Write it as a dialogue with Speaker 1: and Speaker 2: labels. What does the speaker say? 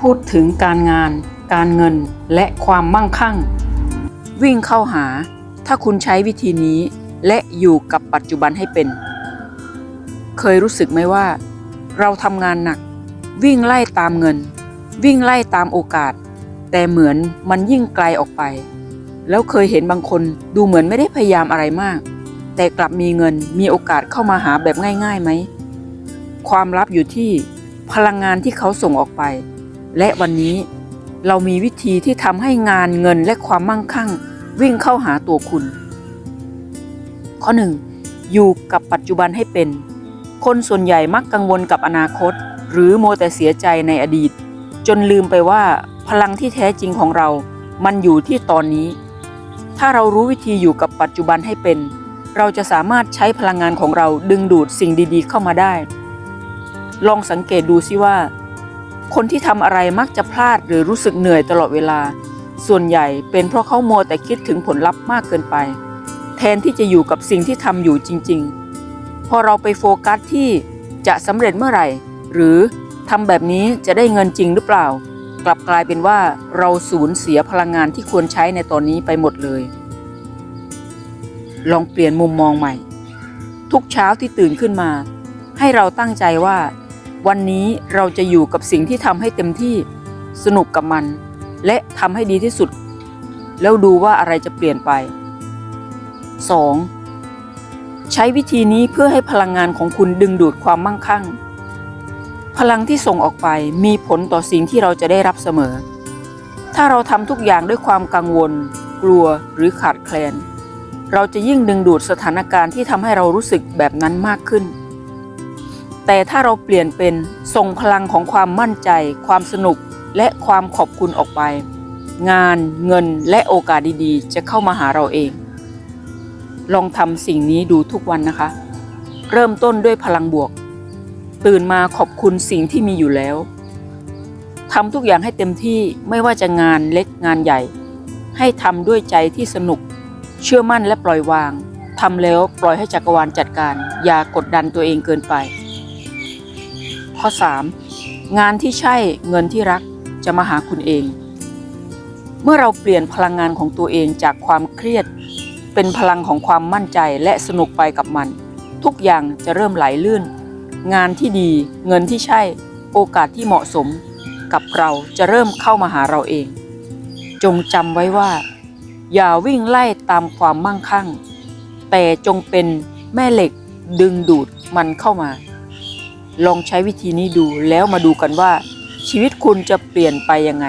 Speaker 1: พูดถึงการงาน การเงินและความมั่งคั่ง วิ่งเข้าหา ถ้าคุณใช้วิธีนี้และอยู่กับปัจจุบันให้เป็น เคยรู้สึกไหมว่า เราทำงานหนัก วิ่งไล่ตามเงิน วิ่งไล่ตามโอกาส แต่เหมือนมันยิ่งไกลออกไป แล้วเคยเห็นบางคนดูเหมือนไม่ได้พยายามอะไรมาก แต่กลับมีเงินมีโอกาสเข้ามาหาแบบง่ายๆไหมความลับอยู่ที่พลังงานที่เขาส่งออกไป และวันนี้เรามีวิธีที่ทำให้งานเงินและความมั่งคั่ง วิ่งเข้าหาตัวคุณ ข้อหนึ่งอยู่กับปัจจุบันให้เป็น คนส่วนใหญ่มักกังวลกับอนาคต หรือโมแต่เสียใจในอดีต จนลืมไปว่าพลังที่แท้จริงของเรา มันอยู่ที่ตอนนี้ ถ้าเรารู้วิธีอยู่กับปัจจุบันให้เป็น เราจะสามารถใช้พลังงานของเราดึงดูดสิ่งดีๆ เข้ามาได้ ลองสังเกตดูสิว่า คนที่ทำอะไรมักจะพลาดหรือรู้สึกเหนื่อยตลอดเวลา ส่วนใหญ่เป็นเพราะเขาโมวแต่คิดถึงผลลัพธ์มากเกินไป แทนที่จะอยู่กับสิ่งที่ทำอยู่จริง ๆ พอเราไปโฟกัสที่จะสำเร็จเมื่อไหร่ หรือทำแบบนี้จะได้เงินจริงหรือเปล่า กลับกลายเป็นว่าเราสูญเสียพลังงานที่ควรใช้ในตอนนี้ไปหมดเลย ลองเปลี่ยนมุมมองใหม่ ทุกเช้าที่ตื่นขึ้นมา ให้เราตั้งใจว่า วันนี้เราจะอยู่กับสิ่งที่ทำให้เต็มที่สนุกกับมัน และทำให้ดีที่สุด แล้วดูว่าอะไรจะเปลี่ยนไป 2. ใช้วิธีนี้เพื่อให้พลังงานของคุณดึงดูดความมั่งคั่ง พลังที่ส่งออกไปมีผลต่อสิ่งที่เราจะได้รับเสมอ ถ้าเราทำทุกอย่างด้วยความกังวล กลัวหรือขาดแคลน เราจะยิ่งดึงดูดสถานการณ์ที่ทำให้เรารู้สึกแบบนั้นมากขึ้น แต่ถ้าเราเปลี่ยนเป็นส่งพลังของความมั่นใจ ความสนุกและความขอบคุณออกไป งานเงินและโอกาสดีๆ จะเข้ามาหาเราเอง ลองทำสิ่งนี้ดูทุกวันนะคะ เริ่มต้นด้วยพลังบวก ตื่นมาขอบคุณสิ่งที่มีอยู่แล้วทำทุกอย่างให้เต็มที่ไม่ว่าจะงานเล็กงานใหญ่ ให้ทำด้วยใจที่สนุก เชื่อมั่นและปล่อยวางทำแล้วปล่อยให้จักรวาลจัดการ อย่ากดดันตัวเองเกินไป ข้อ 3. งานที่ใช่เงินที่รักจะมาหาคุณเอง เมื่อเราเปลี่ยนพลังงานของตัวเองจากความเครียด เป็นพลังของความมั่นใจและสนุกไปกับมัน ทุกอย่างจะเริ่มไหลลื่น งานที่ดีเงินที่ใช่โอกาสที่เหมาะสม กับเราจะเริ่มเข้ามาหาเราเอง จงจำไว้ว่า อย่าวิ่งไล่ตามความมั่งคั่ง แต่จงเป็นแม่เหล็กดึงดูดมันเข้ามา ลองใช้วิธีนี้ดูแล้วมาดูกันว่าชีวิตคุณจะเปลี่ยนไปยังไง